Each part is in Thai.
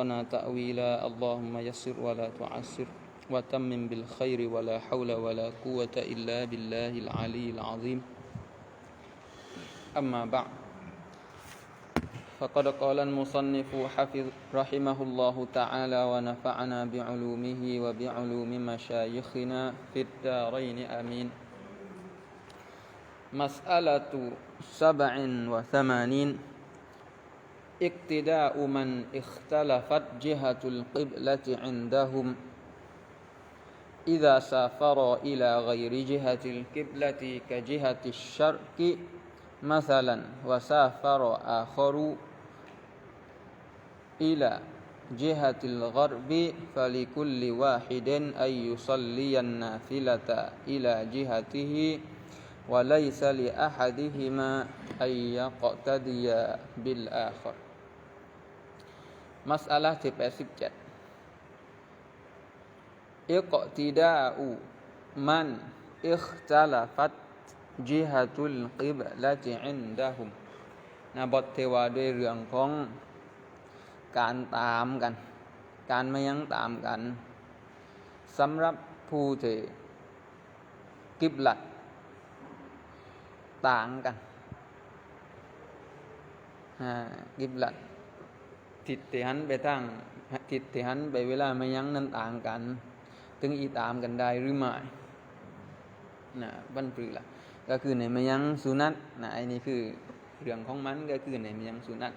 وارزقنا تأويلا. اللهم يسر ولا تعسر وتمم بالخير ولا حول ولا قوة إلا بالله العلي العظيم. أما بعد فقد قال المصنف حفظ رحمه الله تعالى ونفعنا بعلومه وبعلوم مشايخنا في الدارين. آمين. مسألة سبع وثمانين. اقتداء من اختلفت جهة القبلة عندهم. إذا سافر إلى غير جهة القبلة كجهة الشرق مثلا وسافر آخر إلى جهة الغرب فلكل واحد أن يصلي النافلة إلى جهته وليس لأحدهما أن يقتدي بالآخر. มัสอาลาที่แปดสิบเจ็ดอิกติดาอูมันอิขตาลฟัตจิฮะตุลกิบละจิอินดาฮุมนะบทเทวาด้วยเรื่องของการตามกัน การไม่ยังตามกันสำหรับผู้ที่กิบหลัดต่างกันกิบหลัด ทิศที่หันไปทางทิศที่หันไปเวลาไม่ยั้งนั้นต่างกัน ถึงอีตามกันได้หรือไม่นะบันปรือละก็คือในไม่ยั้งสุนัตนะไอ้นี่คือเรื่องของมันก็คือในไม่ยั้งสุนัต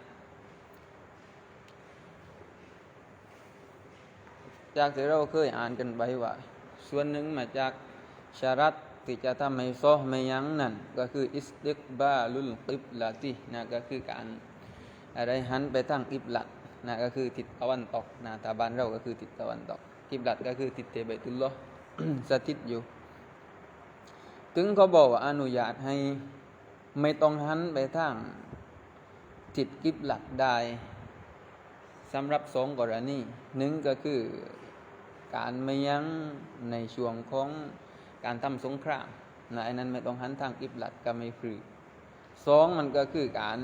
จากที่เราเคยอ่านกันไปว่า ส่วนหนึ่งมาจากชารัตที่จะทำให้ซอไม่ยั้งนั่นก็คืออิสติกบาลุลกิบลาตินะก็คือการอะไรหันไปทางกิบลัด นะก็คือทิศตะวันตกนะตาบานเราก็คือทิศตะวันตกกิบลัดก็คือทิศเตเบตุลลอสถิตอยู่ ถึงเขาบอกว่าอนุญาตให้ไม่ต้องหันไปทางทิศกิบลัดได้สำหรับสองกรณีหนึ่งก็คือการไม่ยั้งในช่วงของการทำสงครามนะไอ้นั้นไม่ต้องหันทางกิบลัดก็ไม่ฟรีสองมันก็คือการ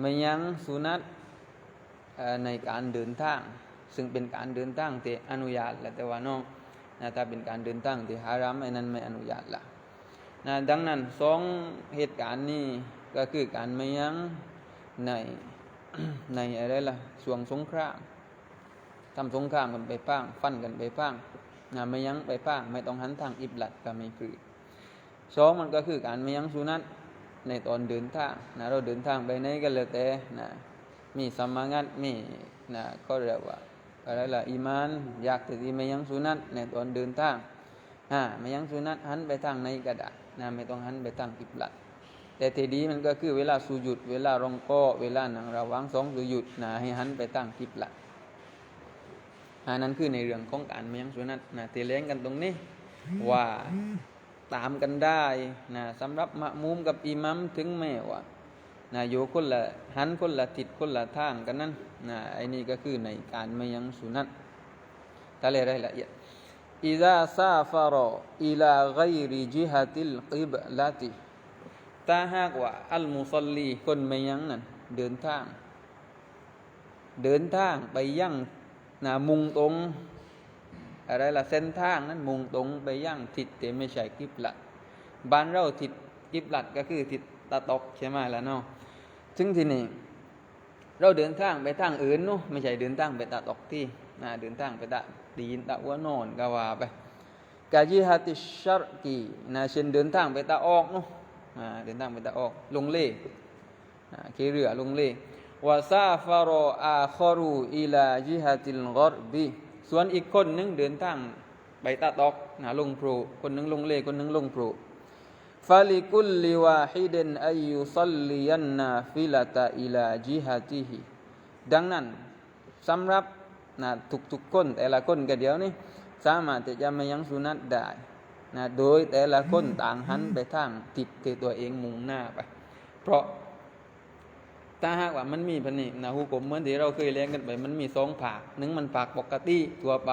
ไม่ยั้งสุนัต ในการเดินทาง ซึ่งเป็นการเดินทางที่อนุญาตและแต่ว่าน้องนะถ้าเป็นการเดินทางที่ฮารามไอ้นั้นไม่อนุญาตละนะดังนั้นสองเหตุการณ์นี้ก็คือการไม่ยั้งในในอะไรล่ะช่วงสงครามทำสงครามกันไปป้าง ฟันกันไปป้างนะไม่ยั้งไปป้าง ไม่ต้องหันทางอิบลัดก็ไม่คือสองมันก็คือการไม่ยั้งสุนัตในตอนเดินทางนะเราเดินทางไปไหนก็เลยแต่นะ มีสมางัดมีนะก็เรียกว่าอะไรล่ะอีมานอยากที่ไม่ยังสุนัตในตอนเดินทางอ่าไม่ยังสุนัตหันไปทางในก็ได้นะไม่ต้องหันไปทางอิบลัดแต่ทีดีมันก็คือเวลาสุยุด เวลารองก้เวลาหนังระวังสองสุยุดนะให้หันไปตั้งกิบลัดอันนั้นคือในเรื่องของการไม่ยังสุนัตนะเตลี้ยงกันตรงนี้ ว่าตามกันได้นะสำหรับมะมุมกับอิมัมถึงแม้ว่า นะโยคนละหันคนละทิศคนละทางกันนั้นนะไอ้นี่ก็คือในการไม่ยังสุนัตแต่รายละเอียดอิซาซาฟารออิลาไกริจิฮัติลกิบลาติถ้าหากว่าอัลมุสลีคนไม่ยังนั้นเดินทาง เดินทางไปยังนะมุงตรงอะไรล่ะเส้นทางนั้นมุงตรงไปย่างทิศแต่ไม่ใช่กิบลัดบ้านเราทิศกิบลัดก็คือทิศตะตกใช่ไหมล่ะเนาะ ซึ่งที่นี้เราเดินทางไปทางอื่นเนาะไม่ใช่เดินทางไปตะตกที่นะเดินทางไปตะดีนตะวัวนอนก็ว่าไปกาจิฮัติชาร์กีนะเช่นเดินทางไปตะออกเนาะเดินทางไปตะออก ลงเล่ขี่เรือลงเล่วาซาฟารออาคอรูอิลาจิฮัติลกอรบีส่วนอีกคนนึงเดินทางไปตะตอกนะลงโปรคนนึงลงเล่คนนึงลงโปร ฟาลิกุลลิวาฮิดนอายุซัลลิยันนาฟิลตาอิลาจิฮัติฮิดังนั้นสำหรับนะทุกๆคนแต่ละคนก็เดียวนี่สามารถที่จะมายังสุนัตได้นะโดยแต่ละคนต่างหันไปทางติดที่ตัวเองมุ่งหน้าไป เพราะถ้าหากว่ามันมีพันนี่นะฮูกมเหมือนที่เราเคยเลี้ยงกันไป มันมีสองผากหนึ่งมันผากปกติตัวไป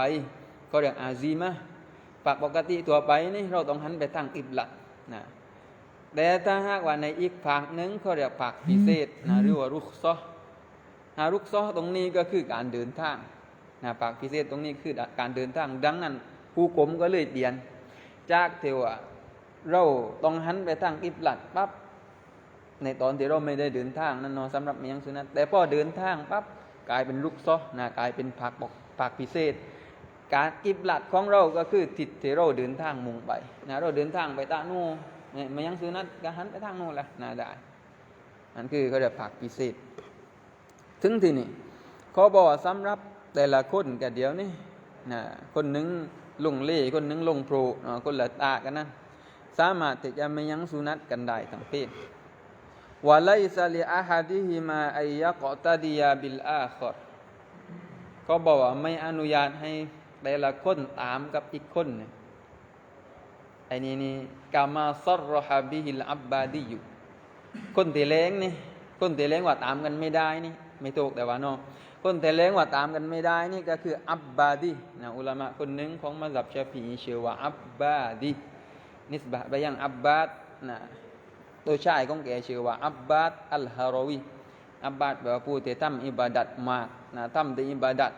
ก็เรียกอาซีมะผากปกติตัวไปนี่เราต้องหันไปทางอิบลัดนะ แต่ถ้าหากว่าในอีกผากหนึ่งเขาเรียกผากพิเศษนะหรือว่ารุกซอฮารุกซอตรงนี้ก็คือการเดินทางนะปากพิเศษตรงนี้คือการเดินทาง ดังนั้นผู้กลมก็เลยเปลี่ยน จากเทวะเราต้องหันไปทางกิบลัดปั๊บในตอนที่เราไม่ได้เดินทางนั่นเนาะสำหรับเมียงสุนัตแต่พอเดินทางปั๊บกลายเป็นลูกซอนะกลายเป็นผักบอกผักพิเศษ การกิบลัดของเราก็คือทิศที่เราเดินทางมุ่งไปนะเราเดินทางไปตาโน่ เนี่ยเมียงสุนัตก็หันไปทางโน่นแหละนะได้นั่นคือเขาเรียกผักพิเศษถึงที่นี่เขาบอกว่าสำหรับแต่ละคนกันเดียวนี่นะคนหนึ่งลงเล่คนหนึ่งลงโปรเนาะคนละตากันนะสามารถที่จะไม่ยังสุนัตกันได้ทั้งเพศวะไลซาลิอาฮัดิฮิมาอัยยะกอตาดียาบิลอาคอรเขบอกว่าไม่อนุญาตให้แต่ละคนตามกับอีกคนเนี่ย อ้นี่นี่กามาซัรรฮะบิฮิลอับบาดีอยู่คนที่เล้งนี่คนที่เล้งว่าตามกันไม่ได้นี่ไม่ถูกแต่ว่าเนาะคนแต่เล้งว่าตามกันไม่ได้นี่ก็คืออับบาดีนะอุลามะคนหนึ่งของมัสยิดชาฟีเชื่อว่าอับบาดีนิสบะไปยังอับบาดนะตัวชายของแกชื่อว่าอับบาดอัลฮารวีอับบาดแปลว่าผู้ที่ทำอิบาดัตมากนะทำแต่อิบาดัต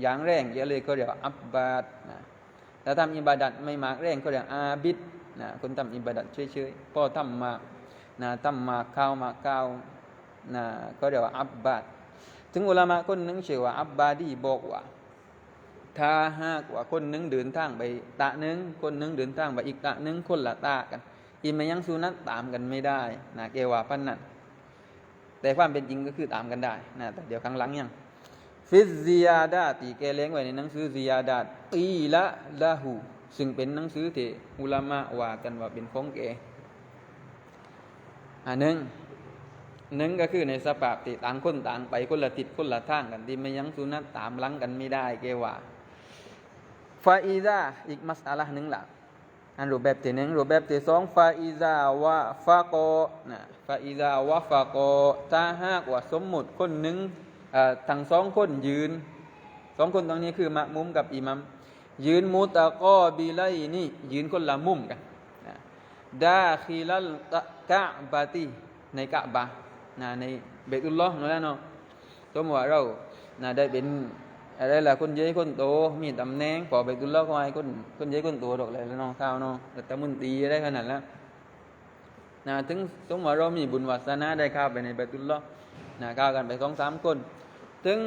อย่างแรงเยอะเลยก็เรียกว่าอับบาดนะ ถ้าทำอิบาดัตไม่มากแรงก็เรียกอาบิดนะคนทำอิบาดัตเฉยๆพอทำมากนะทำมากข้าวมากข้าวนะก็เรียกว่าอับบาดถึงอุลามะคนหนึ่งชื่อว่าอับบาดีบอกว่าถ้าหากว่าคนหนึ่งเดินทางไปตะหนึ่งคนหนึ่งเดินทางไปอีกตะหนึ่งคนละตากันอีมายังสุนัตตามกันไม่ได้นะเกว่าพันนั้นแต่ความเป็นจริงก็คือตามกันได้นะแต่เดี๋ยวครั้งหลังยัง ฟิซซิยาดาตีแกเล้งไว้ในหนังสือซิยาดาตตีละละหูซึ่งเป็นหนังสือที่อุลามะว่ากันว่าเป็นของแกอันหนึ่งหนึ่งก็คือในสภาพที่ต่างคนต่างไปคนละทิศคนละทางกันที่ไม่ยังสุนัตตามหลังกันไม่ได้เกว่าฟาอีซาอีกมัสอาละหนึ่งละอันรูปแบบที่หนึ่งรูปแบบที่สองฟาอีซาวะฟาโกนะฟาอีซาวะฟาโกถ้าหากว่าสมมุติคนหนึ่ง ทั้งสองคนยืนสองคนตรงนี้คือมะมุมกับอิมัมยืนมุตะกอบีไลนี่ยืนคนละมุมกันดาคิลัลกะบาตีในกะบานะในเบตุลลอฮ์นั่นแหละเนาะสมมติว่าเรานะได้เป็นอะไรล่ะคนเยอะคนโตมีตำแหน่งพอเบตุลลอฮ์ก็ให้คนคนเยอะคนโตดอกเลยแล้วเนาะข้าวเนาะแต่ตะมุนตีได้ขนาดแล้วนะถึงสมมติว่าเรามีบุญวาสนาได้เข้าไปในเบตุลลอฮ์นะเข้ากันไปสองสามคน ถึง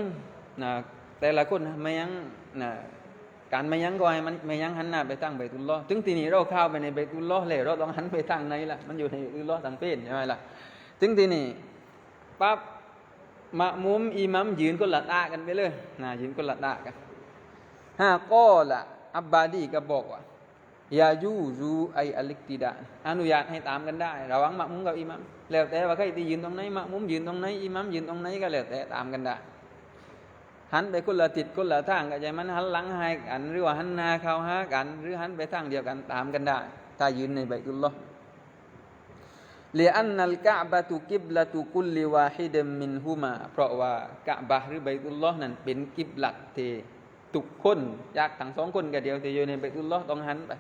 นะแต่ละคนไม่ยังนะการไม่ยั้งก็ให้มันไม่ยั้งหันหน้าไปตั้งเบตุลลอถึงทีนี้เราเข้าไปในเบตุลลอเลยเราต้องหันไปทางไหนล่ะมันอยู่ในเบตุลลอทางเพศใช่ไหมล่ะถึงทีนี้ปั๊บมะมุมอิมัมยืนคนละตากันไปเลยนะยืนคนละตากันห้าก็ละอับบาดีก็บอกว่ายายูซูไออลิกติดาอนุญาตให้ตามกันได้ ระหวังมะมุมกับอิมัมแล้วแต่ว่าใครที่ยืนตรงไหนมะมุมยืนตรงไหนอิมัมยืนตรงไหนก็แล้วแต่ตามกันได้ หันไปคนละติดคนละทางกันใจมันหันหลังให้กันหรือว่าหันหน้าเข้าหากัน หรือหันไปทางเดียวกันตามกันได้ ถ้ายืนในใบตุลลอเลียนนัลกะบะตุกิบละตุกุลลิวาฮิดมินฮุมา เพราะว่ากะบะหรือใบตุลลอนั้นเป็นกิบหลักเททุกคนยากทั้งสองคนกันเดียวแต่อยู่ในใบตุลลอต้องหันไป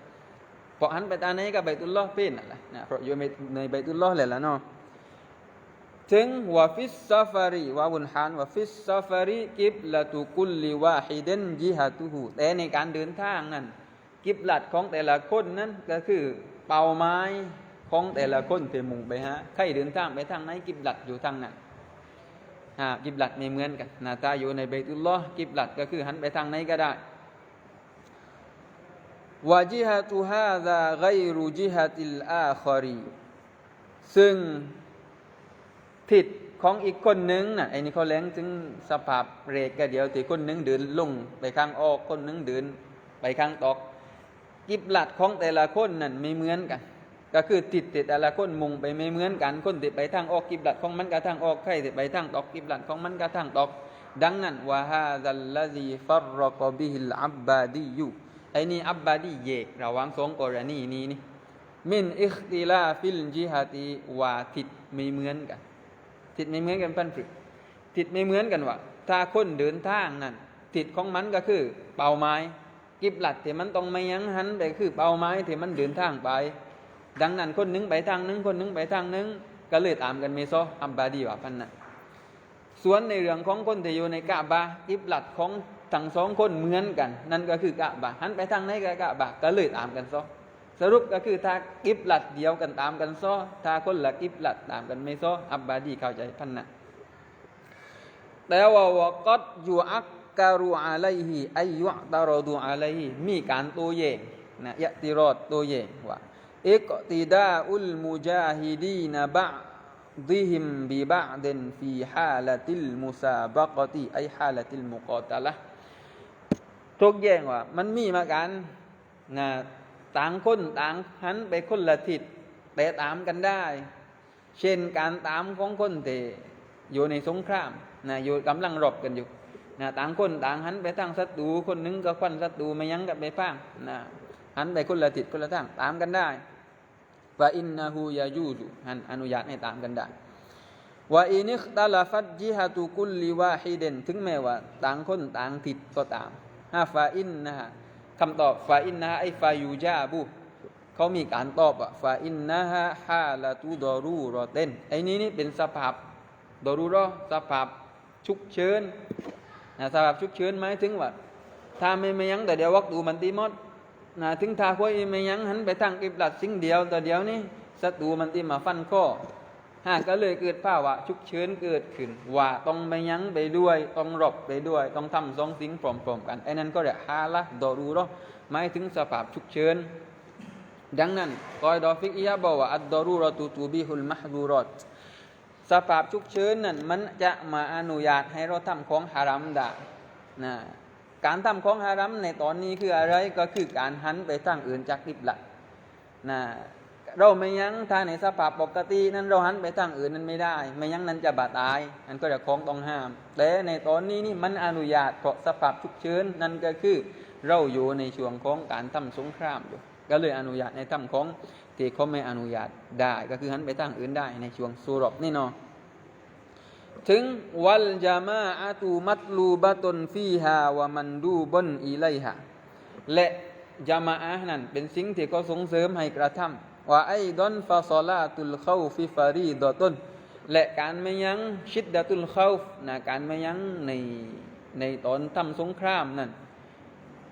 พอหันไปตาไหนก็ใบตุลลอเป็นนั่นแหละเพราะอยู่ในใบตุลลอแหละละเนาะ ถึงวาฟิสซาฟารีวาบุนฮานวาฟิสซาฟารีกิบละตุกุลลิวาฮิดันยิฮะตุหูแต่ในการเดินทางนั้น กิบลัดของแต่ละคนนั้นก็คือเป่าไม้ของแต่ละคนที่มุ่งไปฮะใครเดินทางไปทางไหนกิบลัดอยู่ทางนั้นฮะกิบลัดไม่เหมือนกันนาตาอยู่ในเบตุลลอกิบลัดก็คือหันไปทางไหนก็ได้วาจิฮะตุฮาซาไกรุจิฮะติลอาคอรีซึ่ง ทิศของอีกคนนึงน่ะไอ้นี่เขาแล้งถึงสภาพเรกก็เดียวที่คนนึงเดินลงไปข้างออกคนนึงเดินไปข้างตอกกิบหลัดของแต่ละคนนั่นไม่เหมือนกัน ก็คือติดติดแต่ละคนมุงไปไม่เหมือนกัน คนติดไปทางออกกิบหลัดของมันก็ทางออกใครติดไปทางตอกกิบหลัดของมันก็ทางตอก ดังนั้นวะฮาซัลลาซีฟัรรกบิฮิลอับบาดียูไอ้นี่อับบาดีเยกระว่างสองกรณีนี้นี่มินอิคติลาฟิลจิฮัติวาทิดไม่เหมือนกัน ทิศไม่เหมือนกันพันฝึกทิศไม่เหมือนกันว่าถ้าคนเดินทางนั่นทิศของมันก็คือ เป่าไม้ กิบหลัดที่มันต้องไม่ยั้งหันไปคือเป่าไม้ที่มันเดินทางไป ดังนั้นคนหนึงไปทางหนึงคนหนึงไปทางหนึงก็เลยตามกันเมโซอับบาดีว่าพันนะส่วนในเรื่องของคนที่อยู่ในกะบะกิบลัดของทั้งสองคนเหมือนกัน นั่นก็คือกะบะหันไปทางไหนก็กะบะก็เลยตามกันซอ สรุปก็คือถ้ากิบลัดเดียวกันตามกันซอถ้าคนละกิบลัดตามกันไม่ซออับบาดีเข้าใจพันนะแต่ว่าวกัดยูอักการูอาลัยฮีอายุตารดูอาลัยฮีมีการโตัวเย่งนะยะติรอดโตัวเย่งว่าอิกติดาอุลมุจาฮิดีนบะดิฮิมบิบะดินฟีฮาลติลมุซาบะกติไอฮาลติลมุกอตะละทุกแย่งว่า มันมีมากันนะ ต่างคนต่างหันไปคนละทิศแต่ตามกันได้ เช่นการตามของคนเตอยู่ในสงครามนะอยู่กำลังรบกันอยู่นะต่างคนต่างหันไปทางศัตรูคนหนึงก็ควันศัตรูไม่ยั้งกับไปพังนะหันไปคนละทิศคนละทางตามกันได้ว่าอินนาหูยายูซุหันอนุญาตให้ตามกันได้ว่าอินิคตาลาฟัดจิฮะตุกุลลิวาฮิเดนถึงแม้ว่า ต่างคนต่างทิศก็ตามฮาฟาอินนะฮะ คำตอบฟาอินนะไอฟายูจาบุเขามีการตอบว่าฟาอินนะฮะฮาลาตูดอรูรอเต้นไอ้นี้นี่เป็นสภาพดอรูรอสภาพฉุกเฉินนะสภาพฉุกเฉินหมายถึงว่าถ้าไม่ไม่ยั้งแต่เดียววักดูมันตีมดนะถึงทาคุยไม่ยั้งหันไปทางกิบลัดสิ่งเดียวแต่เดียวนี่ศัตรูมันตีมาฟันข้อ หากก็เลยเกิดภาวะฉุกเฉินเกิดขึ้น ว่าต้องไม่ยั้งไปด้วย ต้องรบไปด้วย ต้องทำสองสิ่งพร้อมๆกันไอ้นั่นก็เรียกฮาละดอรูรอหมายถึงสภาพฉุกเฉินดังนั้นกอยดอฟิกอียะบอกว่าอัดดอรูรอตูตูบิฮุลมะฮดูรอตสภาพฉุกเฉินนั้นมันจะมาอนุญาตให้เราทำของฮารัมได้นะการทำของฮารัมในตอนนี้คืออะไรก็คือการหันไปทางอื่นจากกิบละนะ เราไม่ยั้งถ้าในสภาพปกตินั้นเราหันไปทางอื่นนั้นไม่ได้ ไม่ยั้งนั้นจะบาดตายนั่นก็จะของต้องห้าม แต่ในตอนนี้นี่มันอนุญาตเพราะสภาพฉุกเฉินนั่นก็คือเราอยู่ในช่วงของการทำสงครามอยู่ ก็เลยอนุญาตในทำของที่เขาไม่อนุญาตได้ ก็คือหันไปทางอื่นได้ในช่วงสุรบนี่เนาะถึงวัลจามาอาตูมัตลูบะตนฟีฮาวะมันดูบนอีไลฮะและจามาอะนั้นเป็นสิ่งที่เขาส่งเสริมให้กระทำ ว่าไอ้ดอนฟาซอลาตุลเข้าฟิฟารีดอต้นและการไม่ยั้งชิดดะตุลเข้านะการไม่ยั้งในในตอนทำสงครามนั่น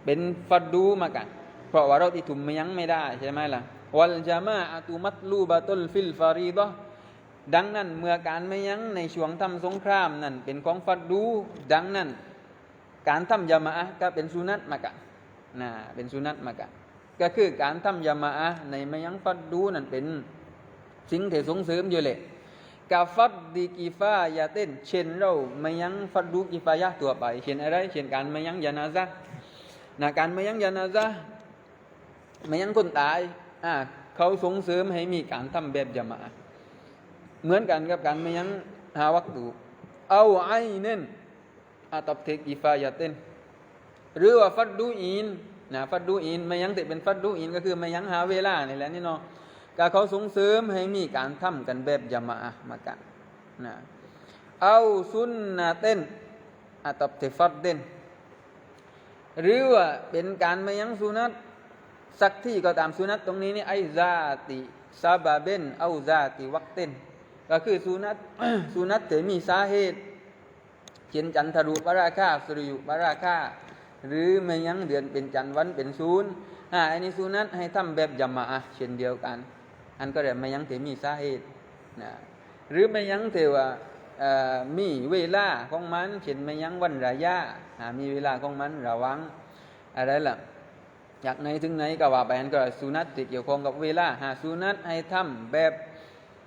เป็นฟัดดูมากัน เพราะว่าเราที่ถุมไม่ยั้งไม่ได้ใช่ไหมล่ะวัลจามาอาตูมัตลูบะตุลฟิลฟารีดอดังนั้นเมื่อการไม่ยั้งในช่วงทำสงครามนั่นเป็นของฟัดดู ดังนั้น การทำยามาอะก็เป็นสุนัตมากันนะเป็นสุนัตมากัน ก็คือการทำยามาอะในม่ยั้งฟัดดูนั่นเป็นสิ่งที่ส่งเสริมอยู่เลยกาฟัดดีกีฟายาเต้น เช่นเราม่ยังฟัดดูกีฟายาตัวไป เช่นอะไร เช่นการม่ยั้งยานาซะนะการม่ยั้งยานาซะม่ยั้งคนตายอ่าเขาส่งเสริมให้มีการทำแบบยามาอะเหมือนกันกับการม่ยั้งหาวัตถุเอาไอ้เน้นอาตับเทกีฟายาเต้นหรือว่าฟัดดูอิน นะฟัดดูอินไม่ยังติเป็นฟัดดูอินก็คือไม่ยังหาเวลานี่แหละนี่เนาะก็เขาส่งเสริมให้มีการทำกันแบบยามาอะมากันนะเอาซุนนะเต้นอาตับเทฟัดเต้นหรือว่าเป็นการไม่ยังสุนัตสักที่ก็ตามสุนัตตรงนี้นี่ไอซาติซาบาเบนเอาซาติวักเต้นก็คือสุนัตสุนัตเถมีสาเหตุเช่นจันทรุปราคาสุริยุปราคา หรือไม่ยั้งเดือนเป็นจันวันเป็นศูนย์อ่าอันนี้สุนัตให้ทำแบบยามาเช่นเดียวกัน อันก็เรียกไม่ยั้งเถมีสาเหตุนะหรือไม่ยั้งเถว่ามีเวลาของมัน เช่นไม่ยั้งวันระยะมีเวลาของมันระวังอะไรล่ะจากไหนถึงไหนก็ว่าไปอันก็สุนัตที่เกี่ยวข้องกับเวลาหาสุนัตให้ทำแบบ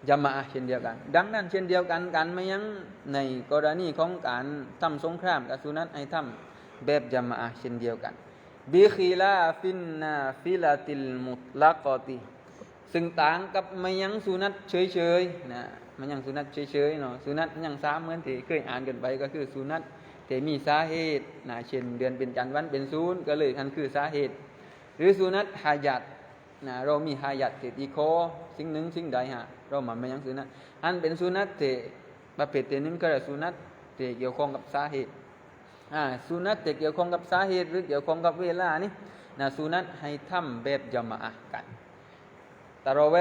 ยามาเช่นเดียวกัน ดังนั้นเช่นเดียวกันการไม่ยั้งในกรณีของการทำสงครามกับสุนัตให้ทำ แบบยามาเช่นเดียวกันบิคิลาฟินนาฟิลาติลมุตลักอติซึ่งต่างกับไม่ยังสุนัตเฉยๆนะมันยังสุนัตเฉยๆเนาะสุนัตยังซ้ำเหมือนที่เคยอ่านกันไปก็คือสุนัตที่มีสาเหตุนะเช่นเดือนเป็นจันทร์วันเป็นศูนย์ก็เลยอันคือสาเหตุ หรือสุนัตหายัดนะเรามีหายัดเติดอีโคสิ่งหนึ่งสิ่งใดฮะเราหมันไม่ยังสุนัตอันเป็นสุนัตเตประเภทเตนึงก็ได้สุนัตเตเกี่ยวข้องกับสาเหตุ อ่าสุนัตเตเกี่ยวข้องกับสาเหตุหรือเกี่ยวข้องกับเวลานี่นะสุนัตให้ทำแบบจมาอะกันตะรอเว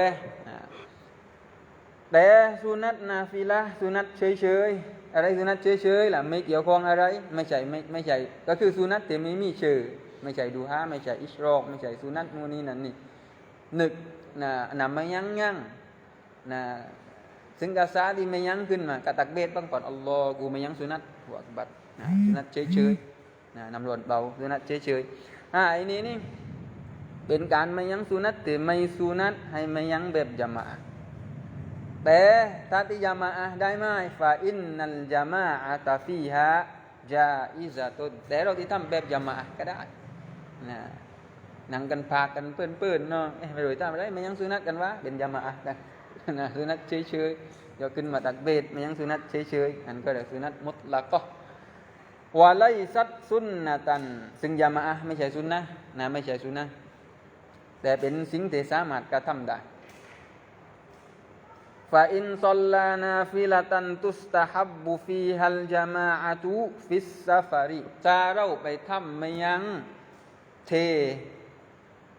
แต่สุนัตนาฟิละสุนัตเฉยๆอะไรสุนัตเฉยๆล่ะไม่เกี่ยวข้องอะไรไม่ใช่ไม่ไม่ใช่ก็คือสุนัตแต่ไม่มีชื่อไม่ใช่ดูฮาไม่ใช่อิชรอกไม่ใช่สุนัตมูนีนั่นนี่หนึกนะนะไม่ยั้งยั้งนะซึ่งกาซาที่ไม่ยั้งขึ้นมากะตักเบสบ้างก่อนอัลลอฮ์กูไม่ยั้งสุนัตหัวบัด นะสุนัตเฉยๆนะนำรวจเบาสุนัตเฉยๆอ่าไอ้นี้นี่เป็นการไม่ยั้งสุนัตแต่ไม่สุนัตให้ไม่ยั้งแบบจามะแต่ถ้าที่ยามาอะได้ไหมฟาอินนัลจามาอะตาฟีฮะจาอิซาตุนแต่เราที่ทำแบบยามาอะก็ได้นะนั่งกันพากันเปื้อนๆเนาะเอ๊ะไม่รู้ทำอะไรไม่ยังสุนัตกันวะเป็นยามาอะห์กันนะสุนัตเฉยๆเดี๋ยวขึ้นมาตักเบสไม่ยังสุนัตเฉยๆอันก็เรียกสุนัตมุตละก็ วาไลซัดซุนนะตัน ซึ่งยามะไม่ใช่ซุนนะนะไม่ใช่ซุนนะแต่เป็นสิ่งที่สามารถกระทำได้ฟาอินซอลลานาฟิลตันตุสตาฮับบุฟีฮัลจามาอาตุฟิสซาฟารีถ้าเราไปทำไม่ยังเท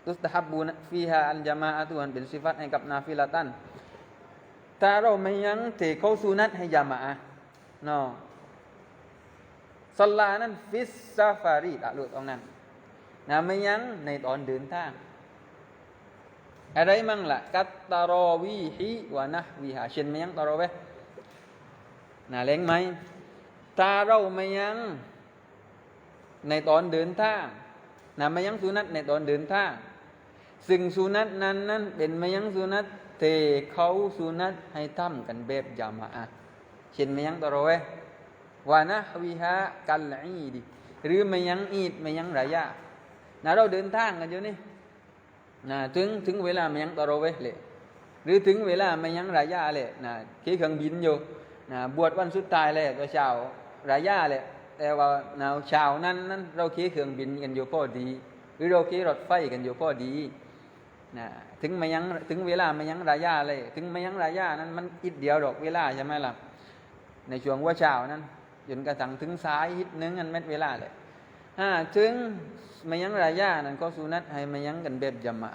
ตุสตาฮับบุฟีฮัลจามาอาตุอันเป็นสิฟัตให้กับนาฟิลตันถ้าเราไม่ยังเทเข้าสุนัตให้ยามาเนาะ สลานั้นฟิสซาฟารีตักลุตรงนั้นนะไม่ยังในตอนเดินทาง อะไรมั่งล่ะ กัตตารอวีฮิวะนะวิหาเช่นไม่ยังตารอเวน่าเล้งไหมถ้าเราไม่ยังในตอนเดินทางนะไม่ยังสุนัตในตอนเดินทาง ซึ่งสุนัตนั้นนั้นเป็นไม่ยังสุนัตเทเขาสุนัตให้ทำกันแบบจามาอะเช่นไม่ยังตารอเว วะนะวิหากัลอีดีหรือไม่ยังอีดไม่ยังรายะนะเราเดินทางกันอยู่นี่นะถึงถึงเวลาไมันยังตรอเวเลยหรือถึงเวลาไมันยังรายาเลยนะขี่เครื่องบินอยู่นะบวชวันสุดท้ายเลยตัวช้ารายาเลยแต่ว่านวเช้านั้นนั้นเราขี่เครื่องบินกันอยู่พอดี หรือเราขี่รถไฟกันอยู่พอดีนะถึงไมันยังถึงเวลาไมันยังรายาเลย ถึงไมันยังรายานั้นมันอิดเดียวดอกเวลาใช่ไหมล่ะในช่วงว่าเช้านั้น จนกระทั่งถึงสายอิดนึงอันเม็ดเวลาเลยอ่าถึงมายังรายานั้นก็สุนัตให้มายังกันแบบจมา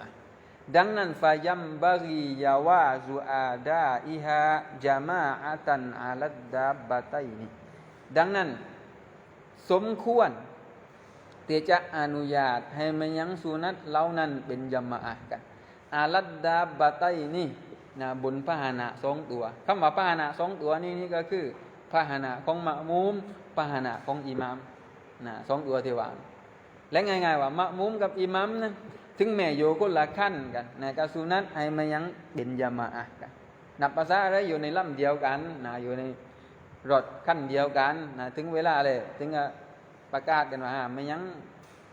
ดังนั้นฟายัมบารียาวาซูอาดาอิฮาจามาอะตันอาลัดดาบะไตนี่ดังนั้น สมควรที่จะอนุญาตให้มายังสุนัตเหล่านั้นเป็นจมากันอาลัดดาบะไตนี่นะบนพาหนะสองตัวคำว่าพาหนะสองตัวนี่นี่ก็คือ พาหนะของมะมุมพาหนะของอิหมามนะสองตัวที่ว่าและง่ายๆว่ามะมุมกับอิหมัมนะถึงแม่โยคนละขั้นกันนะกาสุนัตให้มายังเป็นยามาอะกันนับภาษาอะไรอยู่ในลำเดียวกันนะอยู่ในรถขั้นเดียวกันนะถึงเวลาเลยถึงประกาศกันว่าไม่ยัง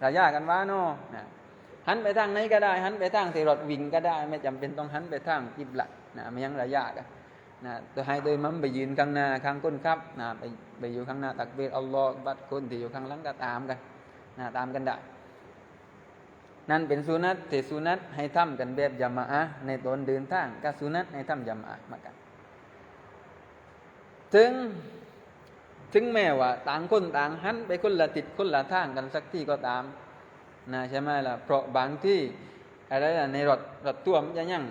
รายากันว่าเนาะนะหันไปทางไหนก็ได้ หันไปทางที่รถวิ่งก็ได้ ไม่จำเป็นต้องหันไปทางอิบลัดนะไม่ยังรายากัน นะตัวให้โดยมัมไปยืนข้างหน้าข้างก้นครับนะไปไปอยู่ข้างหน้าตักเบรอัลลอฮ์บัดคนที่อยู่ข้างหลังก็ตามกันนะตามกันได้นั่นเป็นสุนัตแต่สุนัตให้ทำกันแบบยามาอะในตอนเดินทางกับสุนัตให้ทำยามาอะมากัน ถึงถึงแม้ว่าต่างคนต่างหันไปคนละติดคนละทางกันสักที่ก็ตามนะใช่ไหมล่ะเพราะบางที่อะไรล่ะในรถรถตัวมันจะยั่ง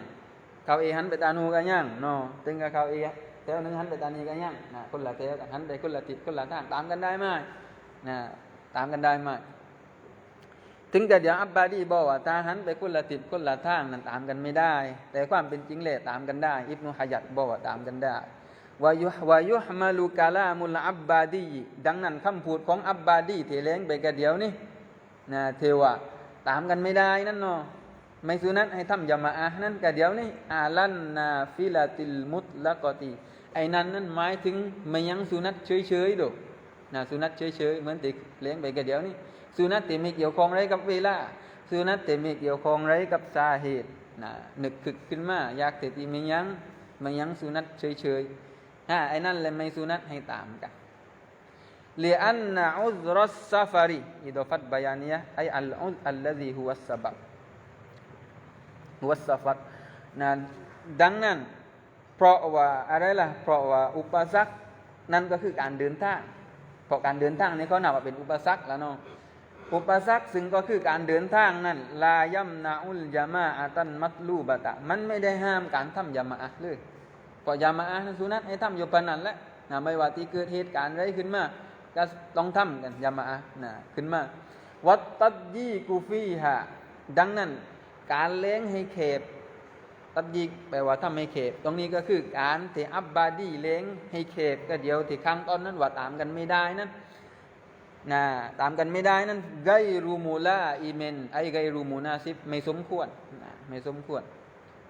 เขาเอหันไปตานูกันยังเนาะถึงกับเขาเอแถวหนึงหันไปตานีกันยังนะคนละแถวหันไปคนละติดคนละทางตามกันได้ไหมนะตามกันได้ไหมถึงแต่เดี๋ยวอับบาดีบอกว่าถ้าหันไปคนละติดคนละทางนั้นตามกันไม่ได้ แต่ความเป็นจริงเลยตามกันได้ อิบนุฮะยัดบอกว่าตามกันได้วายุวายุฮมาลูกาลามุลอับบาดีดังนั้นคำพูดของอับบาดีเทเลงไปกระเดียวนี่นะเทวะตามกันไม่ได้นั่นเนาะ ไม่สุนัตให้ทำยามาอะห์นั่นกระเดี๋ยวนี่อาลันนาฟิลาติลมุตละกอตีไอ้นั้นนั่นหมายถึงไม่ยังสุนัตเฉยๆดูนะสุนัตเฉยๆเหมือนติเลี้ยงไปกระเดี๋ยวนี่สุนัตที่ไม่เกี่ยวข้องไรกับเวลาสุนัตที่ไม่เกี่ยวข้องไรกับสาเหตุนะนึกคึกขึ้นมาอยากแต่ที่ไม่ยังไม่ยังสุนัตเฉยๆอ่าไอ้นั่นเลยไม่สุนัตให้ตามกันเลียนนะอุซรัสซาฟารีอิดฟัตบายานียะไออัลอุซอัลลัซีฮุวัสซาบับ วัสซาฟัตนะดังนั้น เพราะว่าอะไรล่ะ เพราะว่าอุปสรรคนั่นก็คือการเดินทางเพราะการเดินทางนี่เขานับว่าเป็นอุปสรรคแล้วเนาะอุปสรรคซึ่งก็คือการเดินทางนั่นลายัมนาอุลยามาอาตันมัตลูบะตะ มันไม่ได้ห้ามการทำยามาอะเลยเพราะยามาอะห์นั้นสุนัตให้ทำอยู่ปนันแหละนะไม่ว่าที่เกิดเหตุการณ์อะไรขึ้นมาก็ต้องทำกันยามาอะนะขึ้นมาวัตตัดยี่กูฟีฮะดังนั้น การเลี้ยงให้เข็บตัดยีแปลว่าทำให้เข็บตรงนี้ก็คือการที่อับบาดีเลี้ยงให้เข็บก็เดียวที่ข้งต้นนั้นว่าตามกันไม่ได้นั้นนะตามกันไม่ได้นั้นไกรูมูลาอีเมนไอไกรูมูนาซิบไม่สมควรนะไม่สมควร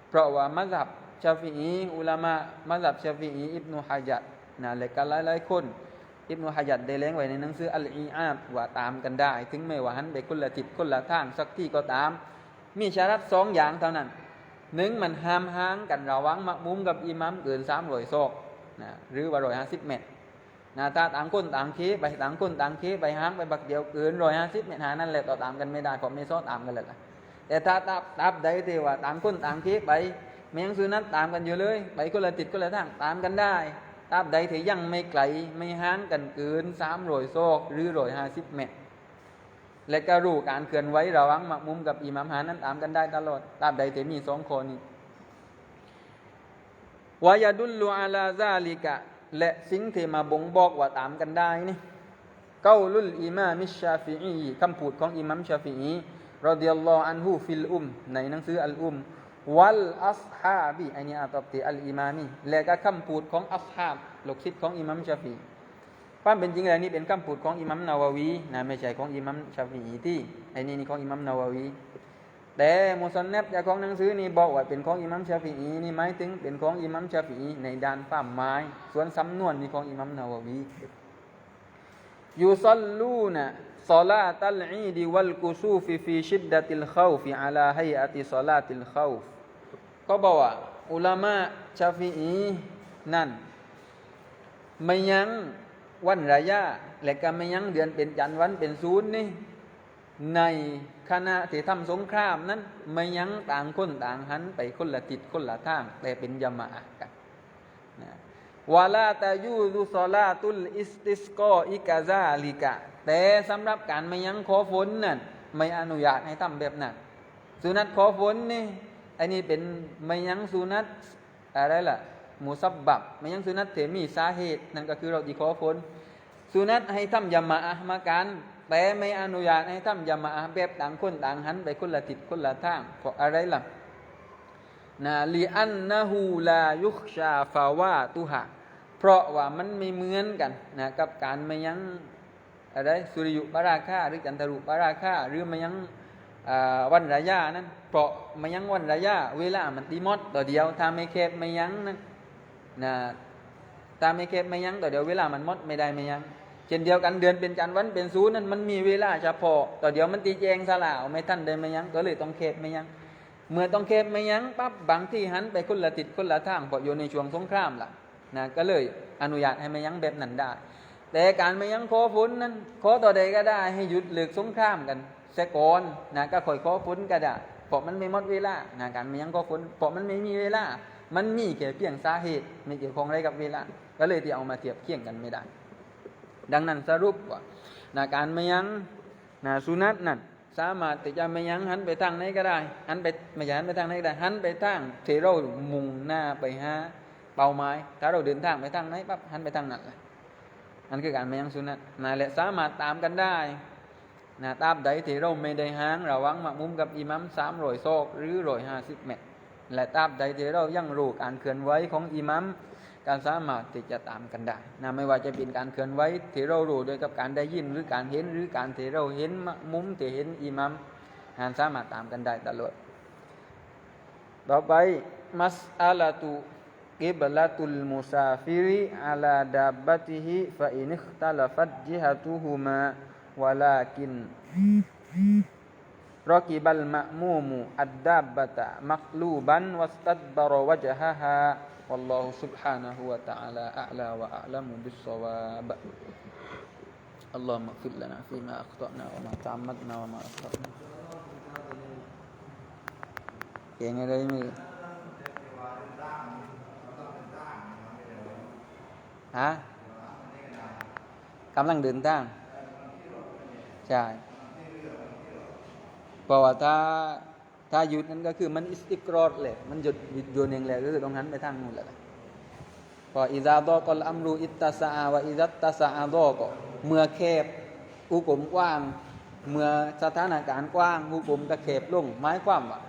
เพราะว่ามัซับชาฟีอีอุลามะมัซับชาฟีอีอิบนุฮะจัดนะและกันหลายๆคนอิบนุฮะจัดได้เลี้ยงไว้ในหนังสืออัลอีอาบว่าตามกันได้ ถึงไม่ว่าหันไปคนละทิศคนละทางสักที่ก็ตาม มีชารัตสองอย่างเท่านั้นหนึ่งมันห้ามห้างกันระวังมักมุมกับอิมัมเกินสามร้อยโซกนะหรือว่าร้อยห้าสิบเมตรนะถ้าต่างคนต่างเคไปต่างคนต่างเคไปห้างไปบักเดียวเกินร้อยห้าสิบเมตรหานั่นแหละต่อตามกันไม่ได้เพราะไม่ซ้อตามกันเลยละแต่ถ้าตับตับใดที่ว่าต่างคนต่างเคไปไม่ยังซื้อนั้นตามกันอยู่เลย ไปคนละติดคนละทางตามกันได้ตราบใดที่ยังไม่ไกลไม่ห่างกันเกินสามร้อยโซกหรือร้อยห้าสิบเมตร และก็รู้การเคลื่อนไหวระว่างมักมุมกับอิหมัมหานั้นตามกันได้ตลอดตราบใดที่มีสองคนนี้วายาดุลลูอาลาซาลิกะ และสิ่งที่มาบ่งบอกว่าตามกันได้นี่เกาลุลอิมามิชาฟิอีคำพูดของอิมัมชาฟิอีรอดิยัลลอฮอันฮูฟิลอุม ในหนังสืออัลอุม วัลอัสฮาบีอันนี้อาตอบตีอัลอิมามีและก็คำพูดของอัสฮาบลูกศิษย์ของอิมัมชาฟี ความเป็นจริงอะไรนี่เป็นคำพูดของอิมัมนาววีนะไม่ใช่ของอิมัมชาฟีอีที่ไอ้นี่นี่ของอิมัมนาววีแต่มุสลิมจากของหนังสือนี่บอกว่าเป็นของอิมัมชาฟีอีนี่หมายถึงเป็นของอิมัมชาฟีในด้านความหมายส่วนสำนวนนี่ของอิมัมนาววียูซัลลูนะซอลาตัลอีดิวัลกุซูฟิฟิชิดดติลข้าฟิอาลาฮัยอติซอลาติลข้าก็บอกว่าอุลามะชาฟีอีนั่นไม่ยั้ง วันระยะและก็ไม่ยั้งเดือนเป็นจันทร์วันเป็นศูนย์นี่ในขณะที่ทำสงครามนั้นไม่ยั้งต่างคนต่างหันไปคนละทิศคนละทาง แต่เป็นยามะกันนะวาลาตายูรุซอลาตุลอิสติสกออิกาซาลิกะ แต่สำหรับการไม่ยั้งขอฝนนั่นไม่อนุญาตให้ทำแบบนั้นสุนัตขอฝนนี่อันนี้เป็นไม่ยั้งสุนัตอะไรล่ะ มูซับบับไม่ยั้งสุนัตเถมีสาเหตุ นั่นก็คือเราดีขอฝนสุนัตให้ทำยามะมาการแต่ไม่อนุญาตให้ทำยามะแบบต่างคนต่างหันไปคนละทิศคนละทางเพราะอะไรล่ะนะลีอันนะฮูลายุคชาฟาวาตุหะเพราะว่ามันไม่เหมือนกันนะกับการไม่ยั้งอะไรสุริยุปราคาหรือจันทรุปราคาหรือมายังวันระยะนั้น เพราะมายังวันระยะเวลามันตีมดต่อเดียวถ้าไม่แคบไม่ยั้งนั้น นะถ้าไม่แคบไม่ยั้งต่อเดียวเวลามันมดไม่ได้ไม่ยั้งเช่นเดียวกันเดือนเป็นจันทร์วันเป็นศูนย์นั้นมันมีเวลาเฉพาะต่อเดียวมันตีแจงสลาวไม่ท่านเดินไม่ยั้งก็เลยต้องแคบไม่ยั้งเมื่อต้องแคบไม่ยั้งปั๊บบางที่หันไปคนละติดคนละทางเพราะอยู่ในช่วงสงครามล่ะนะก็เลยอนุญาตให้ไม่ยั้งแบบนั้นได้ แต่การไม่ยังขอฝนนั้นขอต่อใดก็ได้ให้หยุดเลือกสงครามกันเสก่อนนะก็คอยขอฝนก็ได้เพราะมันไม่หมดเวลานะการไม่ยั้งขอฝนเพราะมันไม่มีเวลา มันมีแค่เพียงสาเหตุไม่เกี่ยวข้องอะไรกับเวลา ก็เลยที่เอามาเทียบเคียงกันไม่ได้ ดังนั้นสรุปว่านะการไม่ยังนะสุนัตนั่นสามารถที่จะไม่ยังหันไปทางไหนก็ได้หันไปไม่ใช่หันไปทางไหนก็ได้หันไปทางเที่เรามุ่งหน้าไปหาเป้าหมาย ถ้าเราเดินทางไปทางไหนปั๊บหันไปทางนั้นแหละนั่นคือการไม่ยั้งสุนัตนะและสามารถตามกันได้นะตามใดที่เราไม่ได้ห้างระวังมักมุมกับอิมัมสามรอยโซกหรือรอยห้าสิบเมตร และตราบใดที่เรายังรู้การเคลื่อนไหวของอิมัมการสามารถที่จะตามกันได้นะไม่ว่าจะเป็นการเคลื่อนไหวที่เรารู้โดยกับการได้ยินหรือการเห็นหรือการที่เราเห็นมุมที่เห็นอิมัมหานสามารถตามกันได้ตลอดต่อไปมัสอาลาตุกิบลาตุลมุซาฟิริอาลาดับบติฮิฟะอินิคตาลฟัดจิฮะตุฮุมาวะลากิน งอะไรมือฮะกำลังเดินทางใช่ เพราะว่าถ้าถ้าหยุดนั้นก็คือมันอิสติกรอดเลยมันหยุดหยุดโยนเองเลยก็คือตรงนั้นไปทางนู้นแหละพออิซาดอกลอัมรูอิตตาซาอาวะอิซัตตาซาอาดอก็เมื่อแคบอุกมกว้าง เมื่อสถานการณ์กว้างอุกมก็แคบลงหมายความว่า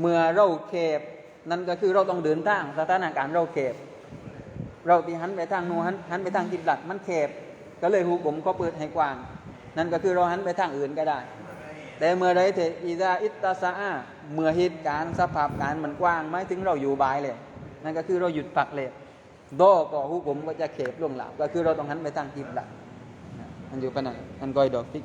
เมื่อเราแคบนั่นก็คือเราต้องเดินทางสถานการณ์เราแคบเราที่หันไปทางโน้นหันหันไปทางกิบหลัดมันแคบก็เลยหูผมก็เปิดให้กว้าง นั่นก็คือเราหันไปทางอื่นก็ได้ แต่เมื่อใดเถอิดาอิตตาซาเมื่อเหตุการณ์สภาพการมันกว้างไม่ถึงเราอยู่บายเลย นั่นก็คือเราหยุดปักเลยโดก็หูผมก็จะเข็บล่วงหลับก็คือเราต้องหันไปทางกิบละมันอยู่ปะนั่นมันก้อยดอกพิก